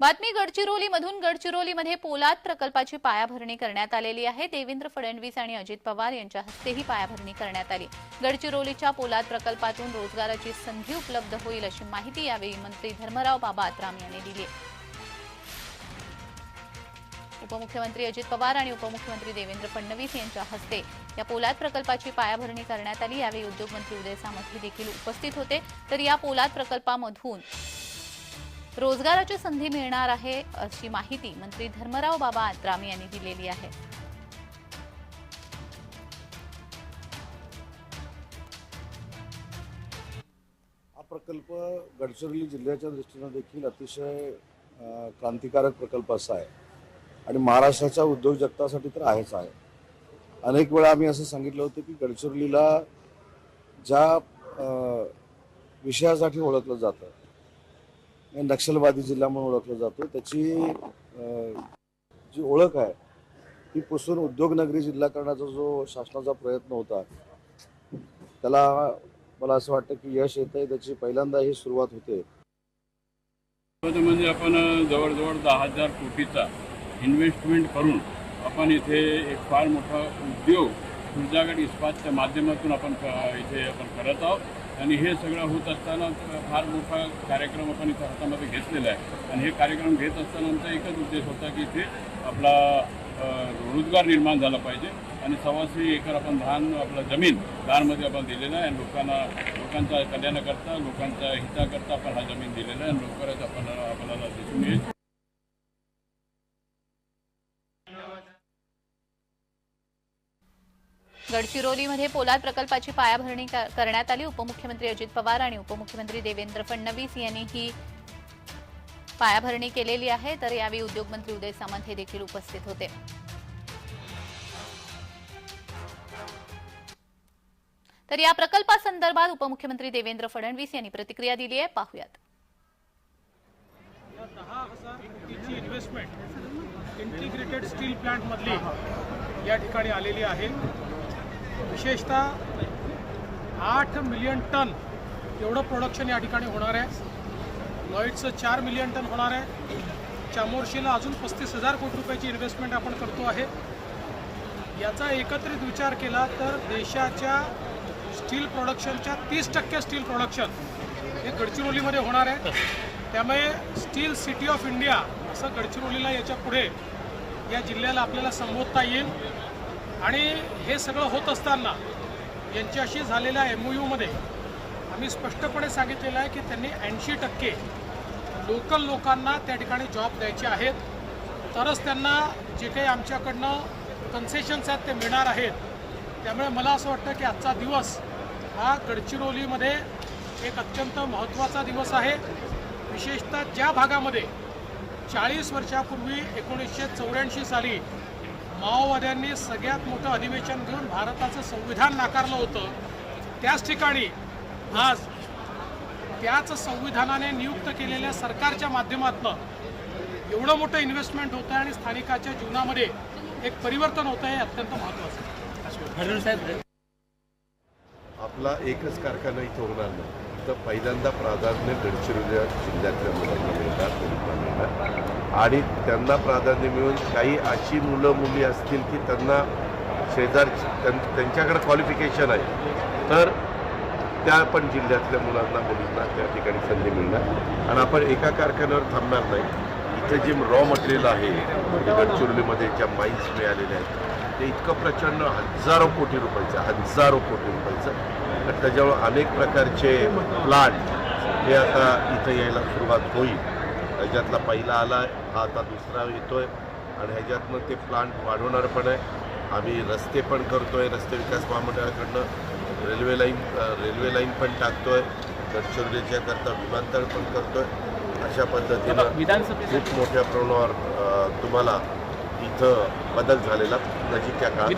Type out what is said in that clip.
बातमी गडचिरोलीमधून. गडचिरोलीमध्ये पोलाद प्रकल्पाची पायाभरणी करण्यात आलेली आहे. देवेंद्र फडणवीस आणि अजित पवार यांच्या हस्ते ही पायाभरणी करण्यात आली. गडचिरोलीच्या पोलाद प्रकल्पातून रोजगाराची संधी उपलब्ध होईल अशी माहिती यावेळी मंत्री धर्मराव बाबा आत्राम यांनी दिली. उपमुख्यमंत्री अजित पवार आणि उपमुख्यमंत्री देवेंद्र फडणवीस यांच्या हस्ते या पोलाद प्रकल्पाची पायाभरणी करण्यात आली. यावेळी उद्योगमंत्री उदय सामंत हे देखील उपस्थित होते. तर या पोलाद प्रकल्पामधून रोजगाराची संधी मिळणार आहे अशी माहिती मंत्री धर्मराव बाबा आत्राम यांनी दिलेली आहे. हा प्रकल्प गडचिरोली जिल्ह्याच्या दृष्टीनं देखील अतिशय क्रांतिकारक प्रकल्प असा आहे. आणि महाराष्ट्राच्या उद्योग जगतासाठी तर आहेच आहे. अनेक वेळा आम्ही असं सांगितलं होतं की गडचिरोलीला ज्या विषयासाठी ओळखलं जातं नक्षलवादी जिल्हा म्हणून ओळखला जातो त्याची जी ओळख आहे ती पुसून उद्योगनगरी जिल्हा करण्याचा जो शासनाचा प्रयत्न होता त्याला मला असं वाटतं की यश येत आहे त्याची पहिल्यांदा ही सुरुवात होते. म्हणजे आपण जवळजवळ दहा हजार कोटीचा इन्व्हेस्टमेंट करून आपण इथे एक फार मोठा उद्योग तुळजागड इस्पातच्या माध्यमातून आपण इथे आपण करत आहोत. आणि हे सगळं होत असताना फार मोठा कार्यक्रम आपण इथं हातामध्ये घेतलेला आहे. आणि हे कार्यक्रम घेत असताना आमचा एकच उद्देश होता की इथे आपला रोजगार निर्माण झाला पाहिजे. आणि सव्वाशे एकर आपण धान आपलं जमीन धानमध्ये आपण दिलेलं आहे. आणि लोकांना लोकांच्या कल्याणाकरता लोकांच्या हिताकरता आपण हा जमीन दिलेला आहे. आणि लवकरच आपण आपल्याला दिसून येईल. गडचिरोलीमध्ये पोलाद प्रकल्पाची पायाभरणी करण्यात आली. उपमुख्यमंत्री अजित पवार आणि उपमुख्यमंत्री देवेंद्र फडणवीस यांनी ही पायाभरणी केलेली आहे. तर यावेळी उद्योगमंत्री उदय सामंत हे देखील उपस्थित होते. तर या प्रकल्पासंदर्भात उपमुख्यमंत्री देवेंद्र फडणवीस यांनी प्रतिक्रिया दिली आहे. पाहूयात. दहा हजार कोटीची इन्व्हेस्टमेंट इंटिग्रेटेड स्टील प्लांटमधली या ठिकाणी आलेली आहे. विशेषतः आठ मिलियन टन एवढं प्रोडक्शन या ठिकाणी होणार आहे. लॉईडचं चार मिलियन टन होणार आहे. चामोर्शीला अजून पस्तीस हजार कोटी रुपयाची इन्व्हेस्टमेंट आपण करतो आहे. याचा एकत्रित विचार केला तर देशाच्या स्टील प्रोडक्शनच्या तीस टक्के स्टील प्रोडक्शन हे गडचिरोलीमध्ये होणार आहे. त्यामुळे स्टील सिटी ऑफ इंडिया असं गडचिरोलीला याच्यापुढे या जिल्ह्याला आपल्याला संबोधता येईल. आणि हे सगळं होत असताना यांच्याशी झालेल्या एम ओ यूमध्ये आम्ही स्पष्टपणे सांगितलेलं आहे की त्यांनी ऐंशी टक्के लोकल लोकांना त्या ठिकाणी जॉब द्यायचे आहेत. तरच त्यांना जे काही आमच्याकडनं कन्सेशन्स आहेत ते मिळणार आहेत. त्यामुळे मला असं वाटतं की आजचा दिवस हा गडचिरोलीमध्ये एक अत्यंत महत्त्वाचा दिवस आहे. विशेषतः ज्या भागामध्ये चाळीस वर्षापूर्वी एकोणीसशे चौऱ्याऐंशी साली माओवाद्यांनी सगळ्यात मोठं अधिवेशन घेऊन भारताचं संविधान नाकारलं होतं. त्याच ठिकाणी आज त्याच संविधानाने नियुक्त केलेल्या सरकारच्या माध्यमातून एवढं मोठं इन्व्हेस्टमेंट होतं आहे आणि स्थानिकाच्या जीवनामध्ये एक परिवर्तन होतं आहे हे अत्यंत महत्त्वाचं आहे. आपला एकच कारखाना इथं होणार नाही. तर पहिल्यांदा प्राधान्य गडचिरोली जिल्ह्यातल्या मुलांना मिळणार मुलींना मिळणार. आणि त्यांना प्राधान्य मिळून काही अशी मुलं मुली असतील की त्यांना शेजार त्यां- त्यांच्याकडे क्वालिफिकेशन आहे. तर त्या पण जिल्ह्यातल्या मुलांना मुलींना त्या ठिकाणी संधी मिळणार. आणि आपण एका कारखान्यावर थांबणार नाही. इथे जे रॉ मटेरियल आहे गडचिरोलीमध्ये ज्या माईन्स मिळालेल्या आहेत ते इतकं प्रचंड हजारो कोटी रुपयाचं हजारो कोटी रुपयाचं. तर त्याच्यामुळे अनेक प्रकारचे प्लांट हे आता इथं यायला सुरुवात होईल. ह्याच्यातला पहिला आला हा आता दुसरा येतोय आणि ह्याच्यातनं ते प्लांट वाढवणार पण आहे. आम्ही रस्ते पण करतोय रस्ते विकास महामंडळाकडनं. रेल्वे लाईन रेल्वे लाईन पण टाकतोय. गडचिरोलीच्या करता विमानतळ पण करतोय. अशा पद्धतीनं खूप मोठ्या प्रमाणावर तुम्हाला इथं बदल झालेला नजीकच्या काळात